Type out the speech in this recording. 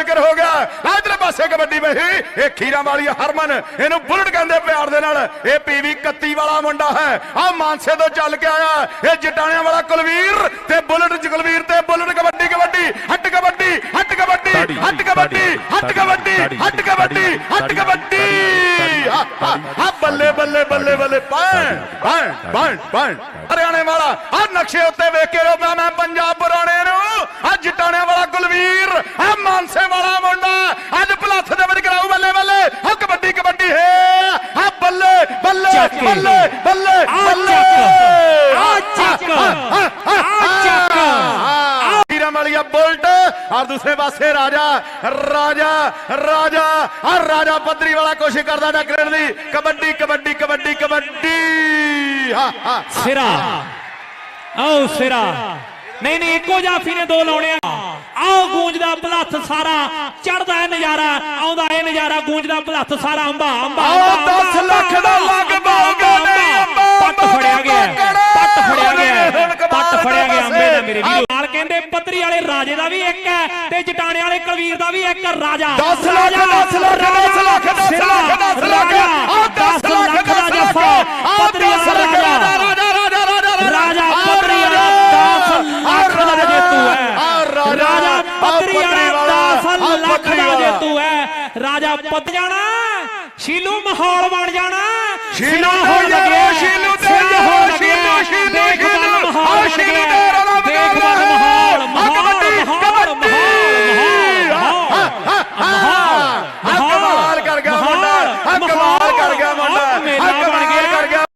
ਜ਼ਿਕਰ ਹੋ ਗਿਆ। ਇਧਰ ਪਾਸੇ ਕਬੱਡੀ ਵਹੀ ਇਹ ਖੀਰਾ ਵਾਲੀ ਹਰਮਨ ਇਹਨੂੰ ਬੁਲਟ ਕਹਿੰਦੇ ਪਿਆਰ ਦੇ ਨਾਲ। ਇਹ ਪੀਵੀ 31 ਵਾਲਾ ਮੁੰਡਾ ਹੈ। ਆ ਮਾਨਸੇ ਤੋਂ ਚੱਲ ਕੇ ਆਇਆ। ਇਹ ਜਟਾਣਿਆਂ ਵਾਲਾ ਕੁਲਵੀਰ ਤੇ ਬੁਲਟ ਜਗਲਵੀਰ ਤੇ ਬੁਲਟ ਕਬੱਡੀ ਕਬੱਡੀ ਹੱਟ ਕਬੱਡੀ ਹੱਟ ਕਬੱਡੀ ਹੱਟ ਕਬੱਡੀ ਹੱਟ ਕਬੱਡੀ ਹੱਟ ਕਬੱਡੀ ਹੱਟ ਕਬੱਡੀ। ਆ ਬੱਲੇ ਬੱਲੇ ਬੱਲੇ ਬੱਲੇ ਪੈਣ ਪੈਣ ਪੈਣ ਪੈਣ ਹਰਿਆਣੇ ਵਾਲਾ ਆ ਨਕਸ਼ੇ ਉੱਤੇ ਵੇਖ ਕੇ ਰੋਦਾ ਮੈਂ ਪੰਜਾਬ ਪੁਰਾਣੇ ਨੂੰ। ਆ ਜਟਾਣਿਆਂ ਵਾਲਾ ਕੁਲਵੀਰ ਆ ਮਾਨਸੇ ਵਾਲਾ ਮੁੰਡਾ ਅੱਜ ਭਲੱਥ ਦੇ ਵਿੱਚ ਕਰਾਉ ਬੱਲੇ ਬੱਲੇ ਆ ਕਬੱਡੀ ਕਬੱਡੀ ਹੈ ਆ ਬੱਲੇ ਬੱਲੇ ਚੱਕ। ਬੱਲੇ ਬੱਲੇ ਆ ਬੱਲੇ ਚੱਕ। ਆ ਚੱਕ। ਆ ਚੱਕ। ਹੀਰਾਂ ਵਾਲੀਆ ਬੁਲਟ ਔਰ ਦੂਸਰੇ ਪਾਸੇ ਰਾਜਾ ਰਾਜਾ ਰਾਜਾ ਆ ਰਾਜਾ ਪੱਧਰੀ ਵਾਲਾ ਕੋਸ਼ਿਸ਼ ਕਰਦਾ ਟੱਕਰਨ ਦੀ ਕਬੱਡੀ ਕਬੱਡੀ ਕਬੱਡੀ ਕਬੱਡੀ ਹਾ ਹਾ ਸਿਰਾ ਆਓ ਸਿਰਾ ਨਹੀਂ ਨਹੀਂ ਇੱਕੋ ਜਾਫੀ ਨੇ ਦੋ ਲਾਉਣੇ ਆ। ਆਓ ਗੂੰਜਦਾ ਭਲੱਥ ਸਾਰਾ ਚੜਦਾ ਹੈ ਨਜ਼ਾਰਾ ਆਉਂਦਾ ਇਹ ਨਜ਼ਾਰਾ ਗੂੰਜਦਾ ਭਲੱਥ ਸਾਰਾ ਅੰਬਾ ਅੰਬਾ ਆਓ ਅੰਬਾ, 10 ਅੰਬਾ, ਲੱਖ ਦਾ ਅੰਬਾ, ਲੱਗ ਅੰਬਾ, ਬਾਉਗਾ ਅੰਬਾ, ਨਹੀਂ ਅੰਬਾ। ਅੰਬਾ ਪੱਟ ਫੜਿਆ ਗਿਆ ਪੱਟ ਫੜਿਆ ਗਿਆ ਪੱਟ ਫੜਿਆ ਗਿਆ ਅੰਬੇ ਦਾ ਮੇਰੇ ਵੀਰੋ। ਨਾਲ ਕਹਿੰਦੇ ਪੱਤਰੀ ਵਾਲੇ ਰਾਜੇ ਦਾ ਵੀ ਇੱਕ ਹੈ ਤੇ ਜਟਾਣੇ ਵਾਲੇ ਕੁਲਵੀਰ ਦਾ ਵੀ ਇੱਕ ਰਾਜਾ। 10 ਲੱਖ 10 ਲੱਖ ਪੱਤਰੀ ਵਾਲਾ 10 ਲੱਖ ਦਾ ਜੇਤੂ ਹੈ। ਰਾਜਾ ਪੱਤ ਜਾਣਾ ਸ਼ੀਲੂ ਮਾਹੌਲ ਬਣ ਜਾਣਾ। ਸ਼ੀਲੂ ਸਿਰਾ ਤੇ